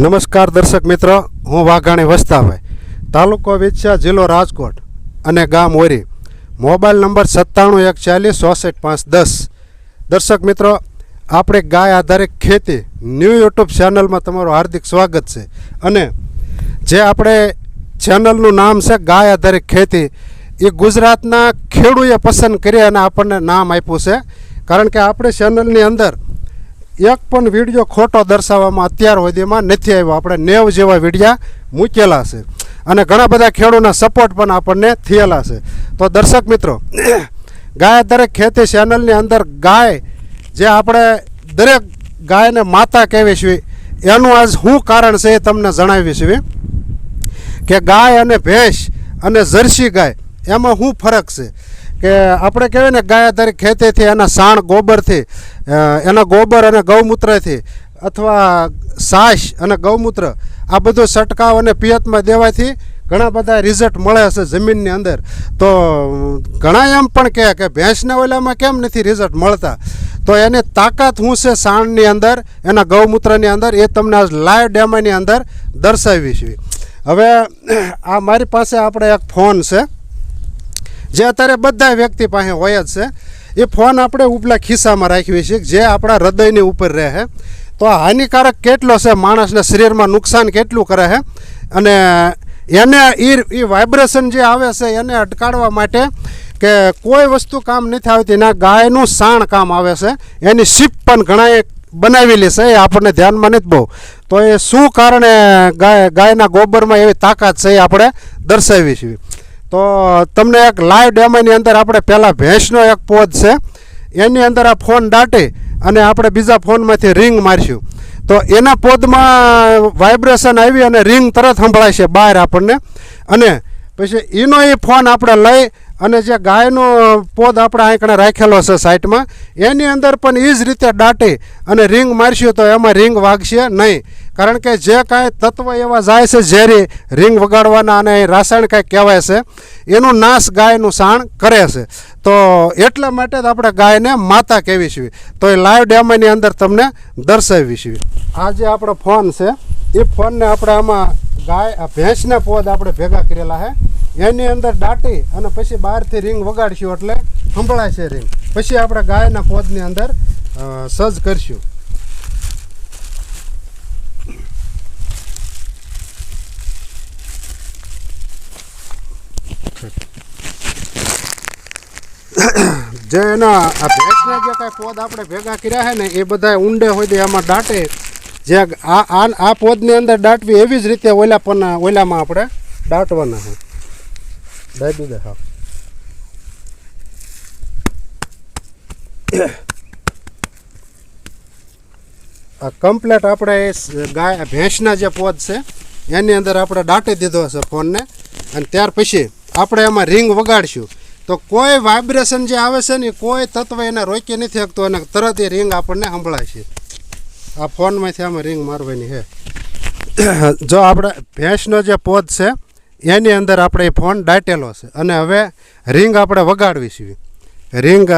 નમસ્કાર દર્શક મિત્રો, હું વાઘાણી વસ્તાભાઈ તાલુકો વિછા જિલ્લો રાજકોટ અને ગામ ઓરી. મોબાઈલ નંબર સત્તાણું એક ચાલીસ ચોસઠ પાંચ દસ. દર્શક મિત્રો, આપણે ગાય આધારિત ખેતી ન્યૂ યુટ્યુબ ચેનલમાં તમારું હાર્દિક સ્વાગત છે. અને જે આપણે ચેનલનું નામ છે ગાય આધારિત ખેતી, એ ગુજરાતના ખેડૂએ પસંદ કરી અને આપણને નામ આપ્યું છે. કારણ કે આપણે ચેનલની અંદર એક પણ વીડિયો ખોટો દર્શાવવામાં અત્યાર સુધીમાં નથી આવ્યો. આપણે નેવ જેવા વિડીયા મૂકેલા છે. અને ઘણા બધા ખેડૂતના સપોર્ટ પણ આપણને થયેલા છે. તો દર્શક મિત્રો, ગાય દરેક ખેતી ચેનલની અંદર ગાય, જે આપણે દરેક ગાયને માતા કહેવી છીએ એનું આજ શું કારણ છે એ તમને જણાવી છીએ કે ગાય અને ભેંસ અને જર્સી ગાય, એમાં શું ફરક છે? કે આપણે કહેવાય ને ગાયાધારી ખેતીથી એના સાણ ગોબરથી એના ગોબર અને ગૌમૂત્રથી અથવા સાસ અને ગૌમૂત્ર, આ બધું છંટકાવ અને પિયતમાં દેવાથી ઘણા બધા રિઝલ્ટ મળે છે જમીનની અંદર. તો ઘણા એમ પણ કહે કે ભેંસના ઓલામાં કેમ નથી રિઝલ્ટ મળતા? તો એની તાકાત હું છે સાણની અંદર, એના ગૌમૂત્રની અંદર? એ તમને આજ લાઈવ ડેમાની અંદર દર્શાવી છે હવે આ મારી પાસે આપણે એક ફોન છે. જે અત્યારે બધા વ્યક્તિ પાસે હોય જ છે. એ ફોન આપણે ઉપલા ખિસ્સામાં રાખીએ છીએ જે આપણા હૃદયની ઉપર રહે તો આ હાનિકારક કેટલો છે? માણસના શરીરમાં નુકસાન કેટલું કરે છે? અને એને એ એ વાઇબ્રેશન જે આવે છે, એને અટકાડવા માટે કે કોઈ વસ્તુ કામ નથી આવતી ના ગાયનું સાણ કામ આવે છે. એની શીપ પણ ઘણાએ બનાવેલી છે, એ આપણને ધ્યાનમાં નથી બહુ. તો એ શું કારણે ગાય, ગાયના ગોબરમાં એવી તાકાત છે એ આપણે દર્શાવી છીએ. તો તમને એક લાઈવ ડેમોની અંદર આપણે પહેલાં ભેંસનો એક પોદ છે. એની અંદર આ ફોન દાટી અને આપણે બીજા ફોનમાંથી રિંગ મારશું. તો એના પોદમાં વાઇબ્રેશન આવી અને રિંગ તરત સંભળાય છે બહાર આપણને. અને પછી એનો એ ફોન આપણે લઈ અને જે ગાયનો પોદ આપણે આંકણે રાખેલો છે સાઈડમાં એની અંદર પણ એ જ રીતે દાટી અને રિંગ મારશું તો એમાં રિંગ વાગશે નહીં. કારણ કે જે કાંઈ તત્વ એવા જાય છે ઝેરી, રિંગ વગાડવાના અને રાસાયણ કાંઈ કહેવાય છે, એનું નાશ ગાયનું સાણ કરે છે. તો એટલા માટે જ આપણે ગાયને માતા કહેવી છીએ તો એ લાઈવ ડેમોની અંદર તમને દર્શાવી છીએ આ જે આપણો ફોન છે, એ ફોનને આપણે આમાં ગાય ભેંસના પોદ આપણે ભેગા કરેલા છે. એની અંદર દાટી અને પછી બહારથી રિંગ વગાડશું એટલે સંભળાય છે રિંગ. પછી આપણે ગાયના પોદની અંદર સજ કરશું. જે એના આ ભેંસના જે કાંઈ પોદ આપણે ભેગા કર્યા છે ને, એ બધા ઊંડે હોય એમાં દાટે. જે આ આ પોદની અંદર દાટવી એવી જ રીતે ઓલા પણ ઓલામાં આપણે દાટવાના છે. દાબી દે હા. આ કમ્પ્લેટ આપણે ગાય ભેંસના જે પોદ છે, એની અંદર આપણે દાટી દીધો છે ફોનને. અને ત્યાર પછી આપણે એમાં રિંગ વગાડશું. તો કોઈ વાઇબ્રેશન જે આવે છે ને કોઈ તત્વ એને રોકી નથી શકતો અને તરત એ રિંગ આપણને સંભળાય છે. આ ફોનમાંથી આમાં રિંગ મારવાની છે. જો આપણે ભેંસનો જે પોદ છે, એની અંદર આપણે એ ફોન દાટેલો છે અને હવે રિંગ આપણે વગાડવી છીએ રિંગ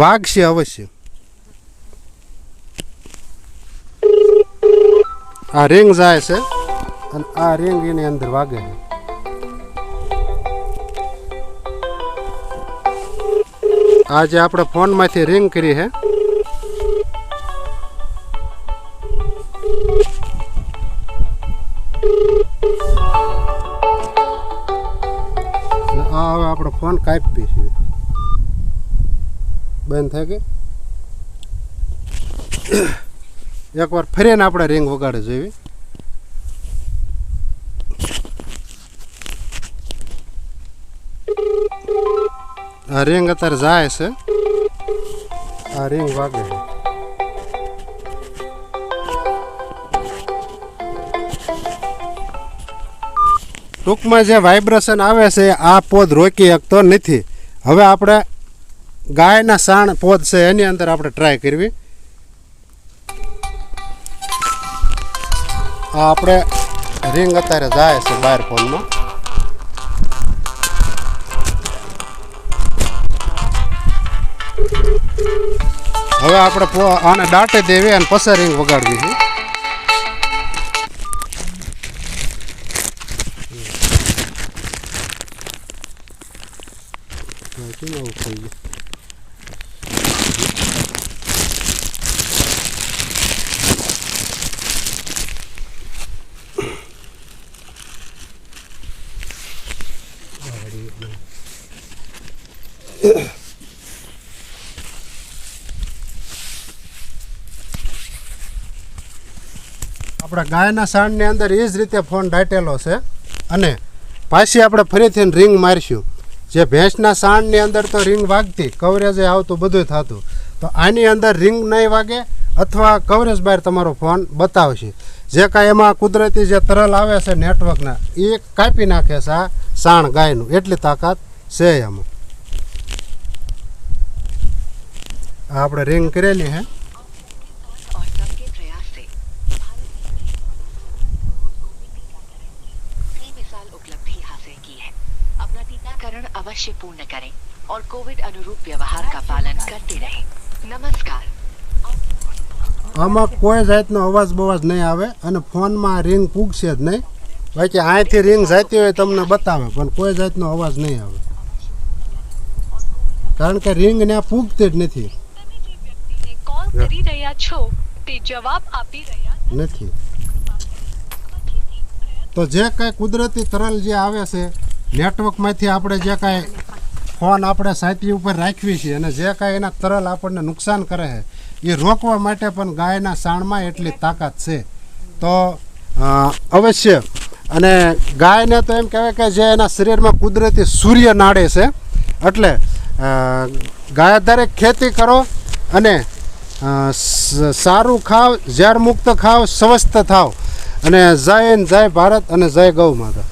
વાગશે અવશ્ય. આ રિંગ જાય છે અને આ રિંગ એની અંદર વાગે છે. આ જે આપણે ફોનમાંથી રિંગ કરી હે. આ હવે આપણો ફોન કાપી છે. બંધ થાય કે એકવાર ફરીને આપણે રિંગ વગાડે જોઈવી આ રિંગ અત્યારે જાય છે. આ રિંગ વાગે. ટૂંકમાં જે વાઇબ્રેશન આવે છે, આ પોદ રોકી શકતો નથી. હવે આપણે ગાયના સાણ પોદ છે, એની અંદર આપણે ટ્રાય કરવી. આ આપણે રિંગ અત્યારે જાય છે બહાર ફોનમાં. હવે આપણે આને દાટે દેવી અને પસારી વગાડવી છે Ugh. આપણા ગાયના સાણની અંદર એ જ રીતે ફોન દાટેલો છે. અને પાછી આપણે ફરીથી રિંગ મારશું. જે ભેંસના સાણની અંદર તો રિંગ વાગતી, કવરેજે આવતું બધું થતું. તો આની અંદર રિંગ નહીં વાગે અથવા કવરેજ બહાર તમારો ફોન બતાવશે. જે કાંઈ એમાં કુદરતી જે તરલ આવે છે નેટવર્કના, એ કાપી નાખે છે આ સાણ ગાયનું. એટલી તાકાત છે એમાં. આપણે રિંગ કરેલી હે. अवश्य पूर्ण करें और कोविड अनुरूप व्यवहार का पालन करते रहें नमस्कार આમાં કોઈ જાતનો અવાજ બવાજ નહીં આવે અને ફોનમાં રિંગ પૂગશે જ નહીં બાકી અહીંથી રિંગ જતી હોય તમને બતાવે પણ કોઈ જાતનો અવાજ નહીં આવે કારણ કે રિંગ ને પૂગતી જ નથી તમે જે વ્યક્તિને કોલ કરી રહ્યા છો તે જવાબ આપી રહ્યા નથી તો જે કાંઈ કુદરતી તરલ જે આવે છે નેટવર્કમાંથી આપણે જે કાંઈ ફોન આપણે સાયતી ઉપર રાખવી છીએ અને જે કાંઈ એના તરલ આપણને નુકસાન કરે છે એ રોકવા માટે પણ ગાયના સાણમાં એટલી તાકાત છે. તો અવશ્ય. અને ગાયને તો એમ કહેવાય કે જે એના શરીરમાં કુદરતી સૂર્ય નાડે છે એટલે ગાય દરેક ખેતી કરો અને સારું ખાવ ઝેર મુક્ત ખાવ સ્વસ્થ થાવ. અને જય હિન્દ, જય ભારત અને જય ગૌ માતા.